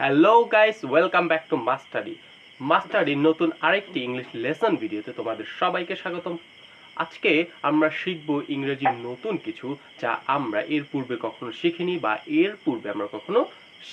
Hello guys welcome back to mastery মাস্টারির নতুন আরেকটি English lesson ভিডিওতে তোমাদের সবাইকে স্বাগতম। আজকে আমরা শিখব ইংরেজির নতুন কিছু যা আমরা এর পূর্বে কখনো শিখিনি বা এর পূর্বে আমরা কখনো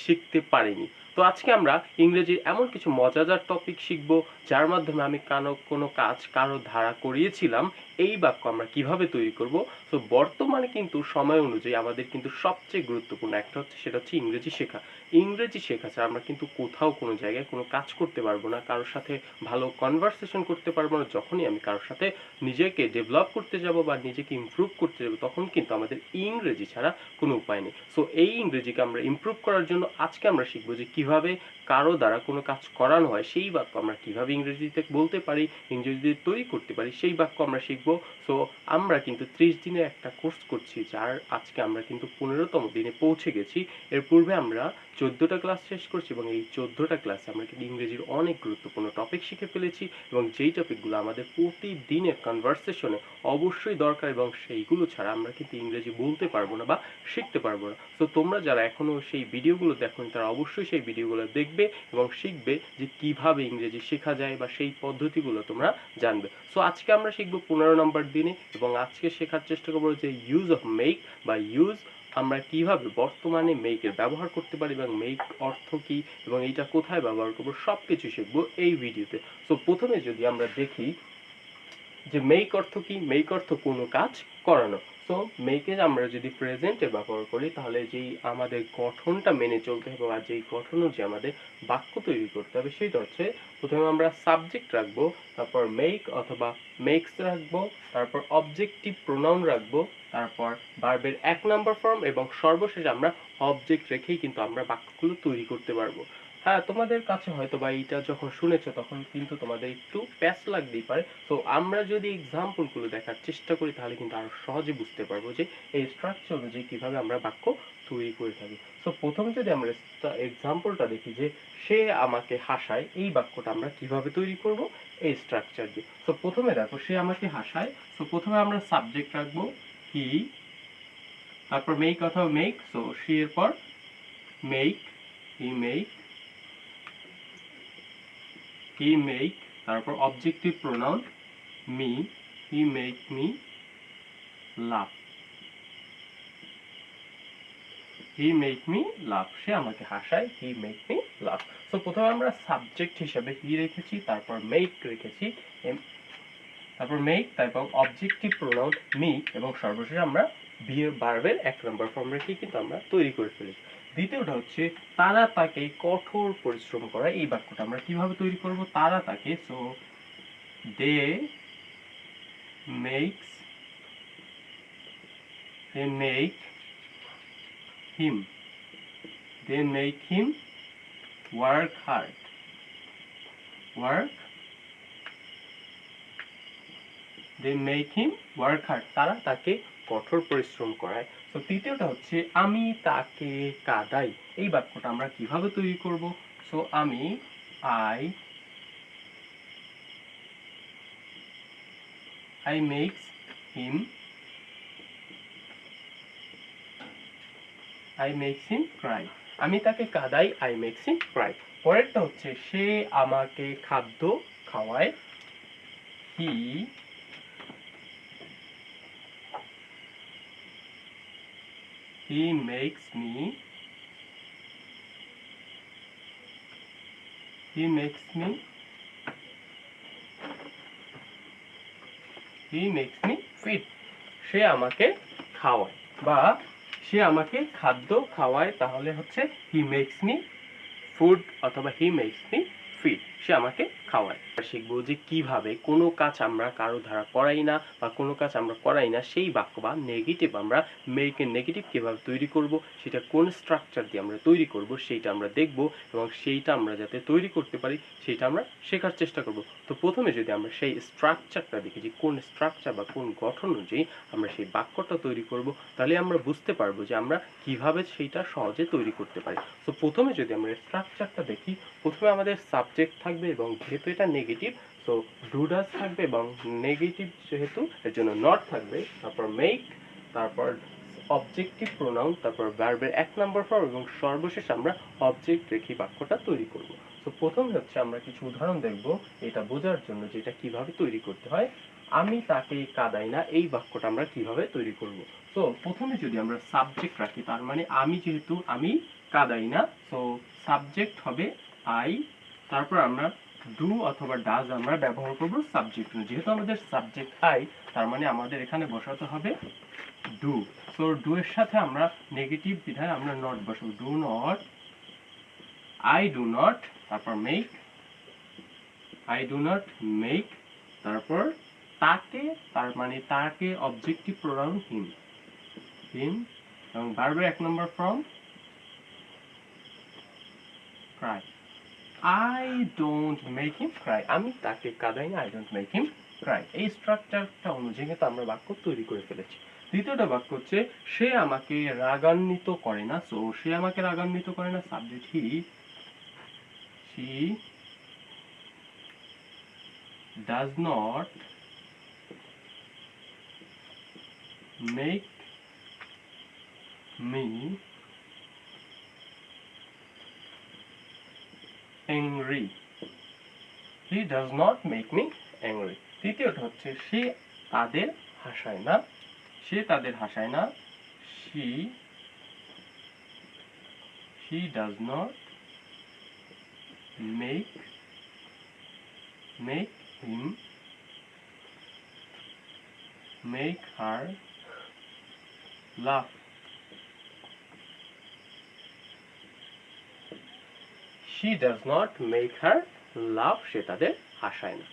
শিখতে পারিনি। তো আজকে আমরা ইংরেজির এমন কিছু মজাদার টপিক শিখব, যার মাধ্যমে আমি কানো, কোনো কাজ কারও ধারা করিয়েছিলাম। এই বাক্য আমরা কীভাবে তৈরি করব? তো বর্তমানে কিন্তু সময় অনুযায়ী আমাদের কিন্তু সবচেয়ে গুরুত্বপূর্ণ একটা হচ্ছে, সেটা হচ্ছে ইংরেজি শেখা। ইংরেজি শেখা ছাড়া আমরা কিন্তু কোথাও কোনো জায়গায় কোনো কাজ করতে পারব না, কারোর সাথে ভালো কনভারসেশন করতে পারব না, যখনই আমি কারোর সাথে নিজেকে ডেভেলপ করতে যাব বা নিজেকে ইমপ্রুভ করতে যাব, তখন কিন্তু আমাদের ইংরেজি ছাড়া কোনো উপায় নেই। সো এই ইংরেজিকে আমরা ইমপ্রুভ করার জন্য আজকে আমরা শিখব যে কীভাবে কারও দ্বারা কোনো কাজ করানো হয়, সেই বাক্য আমরা কীভাবে ইংরেজিতে বলতে পারি, ইংরেজিতে তৈরি করতে পারি, সেই বাক্য আমরা শিখব। সো আমরা কিন্তু ত্রিশ দিনের একটা কোর্স করছি, যার আজকে আমরা কিন্তু পনেরোতম দিনে পৌঁছে গেছি। এর পূর্বে আমরা চোদ্দোটা ক্লাস শেষ করছি এবং এই চোদ্দোটা ক্লাসে আমরা কিন্তু ইংরেজির অনেক গুরুত্বপূর্ণ টপিক শিখে ফেলেছি এবং যেই টপিকগুলো আমাদের প্রতিদিনের কনভারসেশনে অবশ্যই দরকার এবং সেইগুলো ছাড়া আমরা কিন্তু ইংরেজি বলতে পারব না বা শিখতে পারব না। তো তোমরা যারা এখনও সেই ভিডিওগুলো দেখোনি তারা অবশ্যই সেই ভিডিওগুলো দেখবে এবং শিখবে যে কীভাবে ইংরেজি শেখা যায় বা সেই পদ্ধতিগুলো তোমরা জানবে। সো আজকে আমরা শিখব পনেরো নম্বর দিনে এবং আজকে শেখার চেষ্টা করব যে ইউজ অফ মেক বা ইউজ আমরা কীভাবে বর্তমানে মেকের ব্যবহার করতে পারি এবং মেক অর্থ কি এবং এটা কোথায় ব্যবহার করব সব কিছু শিখব এই ভিডিওতে। সো প্রথমে যদি আমরা দেখি যে মেক অর্থ কি মেক অর্থ কোনো কাজ করানো। সো মেকে আমরা যদি প্রেজেন্টে ব্যবহার করি, তাহলে যেই আমাদের গঠনটা মেনে চলতে হবে বা যেই গঠন অনুযায়ী আমাদের বাক্য তৈরি করতে হবে সেটা হচ্ছে প্রথমে আমরা সাবজেক্ট রাখব, তারপর মেক অথবা মেক্স রাখব, তারপর অবজেক্টিভ প্রোনাউন রাখব, তারপর ভার্বের এক নম্বর ফর্ম এবং সর্বশেষে আমরা অবজেক্ট রেখেই কিন্তু আমরা বাক্যগুলো তৈরি করতে পারব। হ্যাঁ তোমাদের কাছে হয়তো বা এইটা যখন শুনেছো, তখন কিন্তু তোমাদের একটু প্যাস লাগতেই পারে। তো আমরা যদি এক্সাম্পলগুলো দেখার চেষ্টা করি, তাহলে কিন্তু আরও সহজে বুঝতে পারব যে এই স্ট্রাকচার অনুযায়ী কীভাবে আমরা বাক্য তৈরি করে থাকি। তো প্রথম যদি আমরা এক্সাম্পলটা দেখি যে সে আমাকে হাসায়, এই বাক্যটা আমরা কীভাবে তৈরি করব? এই স্ট্রাকচার দিয়ে। তো প্রথমে দেখো, সে আমাকে হাসায়। তো প্রথমে আমরা সাবজেক্ট রাখব হি তারপর মেক অথবা মেক সো সি এর পর make he make he make তারপর objective pronoun me he make me laugh he make me laugh সে আমাকে হাসায় হি মেক মি লাভ তো প্রথমে আমরা সাবজেক্ট হিসেবে হি রেখেছি, তারপর মেক রেখেছি তারপর মেক তারপর অবজেক্টিভ প্রোনাউন মি এবং সর্বশেষে আমরা বিয়ের বার্বের এক নম্বর ফর্ম রেখে কিন্তু আমরা তৈরি করে ফেলেছি। দ্বিতীয়টা হচ্ছে, তারা তাকে কঠোর পরিশ্রম করা, এই বাক্যটা আমরা কীভাবে তৈরি করব? তারা তাকে so they makes they make him they make him work hard work they make him work hard তারা তাকে কঠোর পরিশ্রম করায়। তো তৃতীয়টা হচ্ছে, আমি তাকে কাদাই। এই বাক্যটা আমরা কীভাবে তৈরি করব? সো আমি I I makes him I makes him cry আমি তাকে কাদাই আই মেক্স হিম ক্রাই পরেরটা হচ্ছে, সে আমাকে খাদ্য খাওয়ায়। He he makes me. He makes me. He makes me fit সে আমাকে খাওয়ায়। বা সে আমাকে খাদ্য খাওয়ায়, তাহলে হচ্ছে হি মেক্স মি ফুড অথবা হি মেক্স মি ফিট সে আমাকে খাওয়ায়। শিখব যে কীভাবে কোনো কাজ আমরা কারও দ্বারা করাই না বা কোনো কাজ আমরা করাই না, সেই বাক্য বা নেগেটিভ আমরা মেয়েকে নেগেটিভ কীভাবে তৈরি করব, সেটা কোন স্ট্রাকচার দিয়ে আমরা তৈরি করব, সেইটা আমরা দেখব এবং সেইটা আমরা যাতে তৈরি করতে পারি সেটা আমরা শেখার চেষ্টা করব। তো প্রথমে যদি আমরা সেই স্ট্রাকচারটা দেখি যে কোন স্ট্রাকচার বা কোন গঠন অনুযায়ী আমরা সেই বাক্যটা তৈরি করব, তাহলে আমরা বুঝতে পারব যে আমরা কীভাবে সেইটা সহজে তৈরি করতে পারি। তো প্রথমে যদি আমরা স্ট্রাকচারটা দেখি, প্রথমে আমাদের সাবজেক্ট থাকবে এবং যেহেতু এটা নেগেটিভ সো ডুডাস থাকবে এবং নেগেটিভ যেহেতু, এর জন্য নট থাকবে। তারপর মেক তারপর অবজেক্টিভ প্রোনাউন তারপর ভার্বের এক নম্বর ফর্ম এবং সর্বশেষ আমরা অবজেক্ট রেখে বাক্যটা তৈরি করব। তো প্রথমে হচ্ছে আমরা কিছু উদাহরণ দেখব, এটা বোঝার জন্য যে এটা কীভাবে তৈরি করতে হয়। আমি তাকে কাদাই না, এই বাক্যটা আমরা কীভাবে তৈরি করব? তো প্রথমে যদি আমরা সাবজেক্ট রাখি, তার মানে আমি যেহেতু আমি কাদাই না তো সাবজেক্ট হবে আই তারপর আমরা ডু অথবা ডাজ আমরা ব্যবহার করব সাবজেক্ট যেহেতু আমাদের সাবজেক্ট আই তার মানে আমাদের এখানে বসাতে হবে ডু সো ডু এর সাথে আমরা নেগেটিভ বিধায় আমরা নট বসাবো। Do not I do not তারপর make I do not make তারপর তাকে, তার মানে তাকে অবজেক্টিভ প্রোনাউন হিম হিম এবং ভার্বের এক নম্বর form cry I don't make him cry আমি তাকে কাঁদাই না I don't make him cry এই স্ট্রাকচারটা অনুযায়ী কিন্তু আমরা বাক্য তৈরি করে ফেলেছি। দ্বিতীয়টা বাক্য হচ্ছে, সে আমাকে রাগান্বিত করে না। সো সে আমাকে রাগান্বিত করে না subject he she does not make me angry he does not make me angry তৃতীয়টা হচ্ছে সে তাদের হাসায় না সে তাদের হাসায় না she she does not make make him make her laugh she does not make her laugh সে তাদের হাসায় না।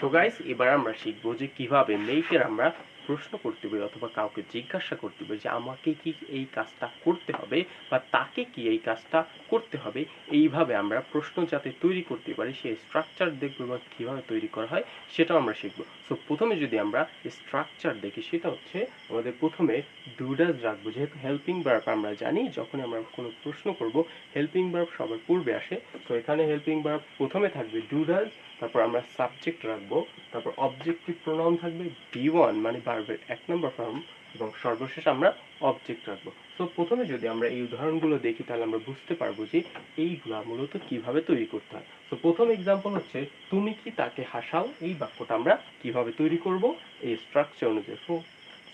সো গাইস এবার আমরা শিখব যে কীভাবে মেয়েকে আমরা প্রশ্ন করতে পারি অথবা কাউকে জিজ্ঞাসা করতে পারি যে আমাকে কি এই কাজটা করতে হবে বা তাকে কি এই কাজটা করতে হবে। এইভাবে আমরা প্রশ্ন যাতে তৈরি করতে পারি, সেই স্ট্রাকচার দেখব এবং কীভাবে তৈরি করা হয় সেটাও আমরা শিখব। সো প্রথমে যদি আমরা স্ট্রাকচার দেখি, সেটা হচ্ছে আমাদের প্রথমে ডুডাস রাখব যেহেতু হেল্পিং ভার্ব আমরা জানি যখন আমরা কোনো প্রশ্ন করব হেল্পিং ভার্ব সবার পূর্বে আসে। তো এখানে হেল্পিং ভার্ব প্রথমে থাকবে ডুডাস তারপর আমরা সাবজেক্ট রাখব, তারপর অবজেক্টিভ প্রোনাউন থাকবে বি ওয়ান মানে ভার্বের এক নম্বর ফর্ম এবং সর্বশেষ আমরা অবজেক্ট রাখব। তো প্রথমে যদি আমরা এই উদাহরণগুলো দেখি, তাহলে আমরা বুঝতে পারব যে এইগুলা মূলত কীভাবে তৈরি করতে হয়। তো প্রথম এক্সাম্পল হচ্ছে, তুমি কি তাকে হাসাও? এই বাক্যটা আমরা কীভাবে তৈরি করব? এই স্ট্রাকচার অনুযায়ী।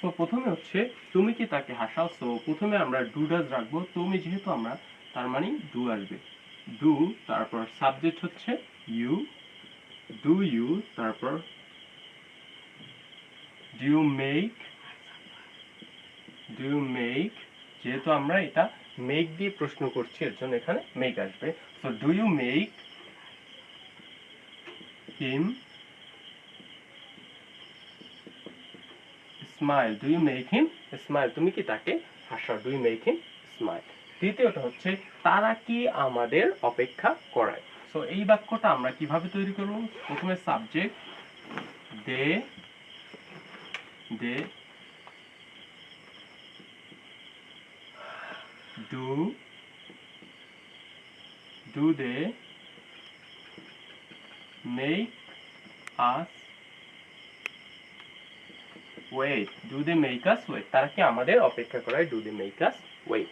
তো প্রথমে হচ্ছে, তুমি কি তাকে হাসাও? সো প্রথমে আমরা ডু ডাজ রাখব। তুমি যেহেতু আমরা, তার মানে ডু আসবে। ডু তারপর সাবজেক্ট হচ্ছে ইউ ডু ইউ তারপর do you make do you make যেহেতু আমরা এটা মেক দিয়ে প্রশ্ন করছি, এর জন্য এখানে মেক আসবে। So do you make him smile do you make him smile তুমি কি তাকে হাসাও? Do you make him smile দ্বিতীয়টা হচ্ছে, তারা কি আমাদের অপেক্ষা করায়? সো এই বাক্যটা আমরা কীভাবে তৈরি করব? প্রথমে subject they they do do they make us wait? Do they make us wait? তারা কি আমাদের অপেক্ষা করায় do they make us wait?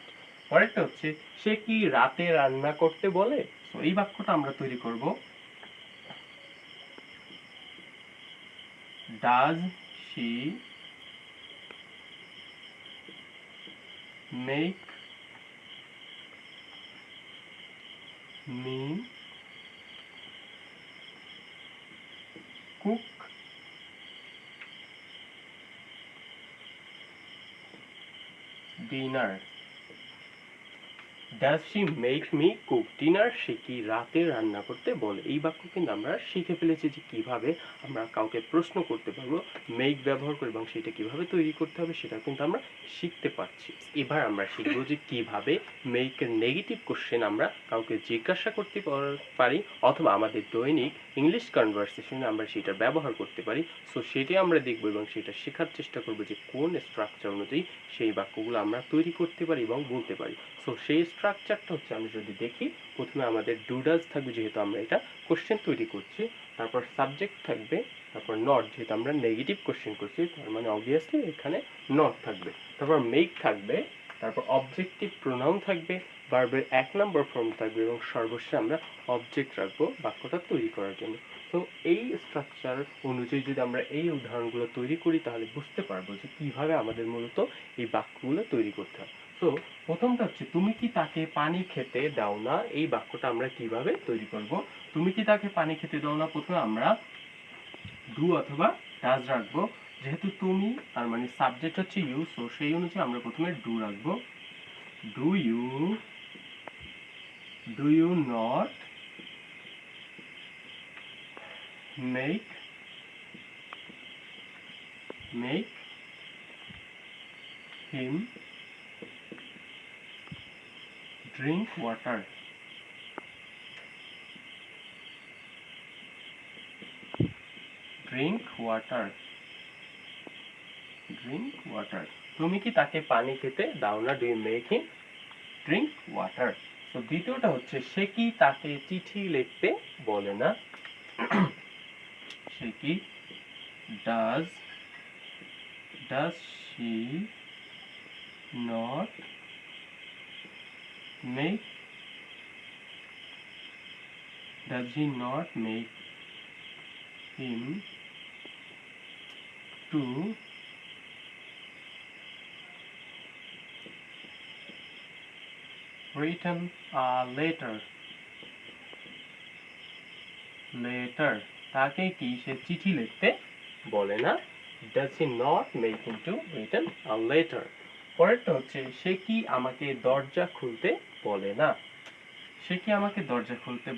পরেরটা হচ্ছে, সে কি রাতে রান্না করতে বলে? তো এই বাক্যটা আমরা তৈরি করব does she make me cook dinner does she make me cook dinner সে কি রাতে রান্না করতে বলে? এই বাক্য কিন্তু আমরা শিখে ফেলেছি যে কীভাবে আমরা কাউকে প্রশ্ন করতে পারব মেক ব্যবহার করে এবং সেটা কীভাবে তৈরি করতে হবে সেটা কিন্তু আমরা শিখতে পারছি। এবার আমরা শিখব যে কীভাবে মেকের নেগেটিভ কোশ্চেন আমরা কাউকে জিজ্ঞাসা করতে পারি অথবা আমাদের দৈনিক ইংলিশ কনভারসেশনে আমরা সেটা ব্যবহার করতে পারি। সো সেটাই আমরা দেখব এবং সেটা শেখার চেষ্টা করব যে কোন স্ট্রাকচার অনুযায়ী সেই বাক্যগুলো আমরা তৈরি করতে পারি এবং বলতে পারি। সো সেই স্ট্রাকচারটা হচ্ছে আমরা যদি দেখি, প্রথমে আমাদের ডুডাস থাকবে, যেহেতু আমরা এটা কোশ্চেন তৈরি করছি, তারপর সাবজেক্ট থাকবে, তারপর নট যেহেতু আমরা নেগেটিভ কোশ্চেন করছি, তার মানে অবভিয়াসলি এখানে নট থাকবে। তারপর মেক থাকবে, তারপর অবজেক্টিভ প্রোনাউন থাকবে ভার্বের এক নম্বর ফর্ম থাকবে, এবং সর্বশেষে আমরা অবজেক্ট রাখব বাক্যটা তৈরি করার জন্য। তো এই স্ট্রাকচার অনুযায়ী যদি আমরা এই উদাহরণগুলো তৈরি করি, তাহলে বুঝতে পারব যে কীভাবে আমাদের মূলত এই বাক্যগুলো তৈরি করতে হয়। তো প্রথমটা হচ্ছে, তুমি কি তাকে পানি খেতে দাও না? এই বাক্যটা আমরা কীভাবে তৈরি করব? তুমি কি তাকে পানি খেতে দাও না? প্রথমে আমরা ডু অথবা ডাজ রাখব। যেহেতু তুমি, তার মানে সাবজেক্ট হচ্ছে ইউ, সো সেই অনুযায়ী আমরা প্রথমে ডু রাখব। Do you do you not make make him drink water. Drink water. Drink water. তুমি কি তাকে পানি খেতে দাও না ডু মেক ড্রিঙ্ক ওয়াটার তো দ্বিতীয়টা হচ্ছে, সে কি তাকে চিঠি লিখতে বলে না? সে কি? Does does she not make does he not make him to written a letter letter তাকে কি সে চিঠি লিখতে বলে না does he not make him to written a letter পরেরটা হচ্ছে সে কি আমাকে দরজা খুলতে বলে না। সে কি আমাকে দরজা খুলতে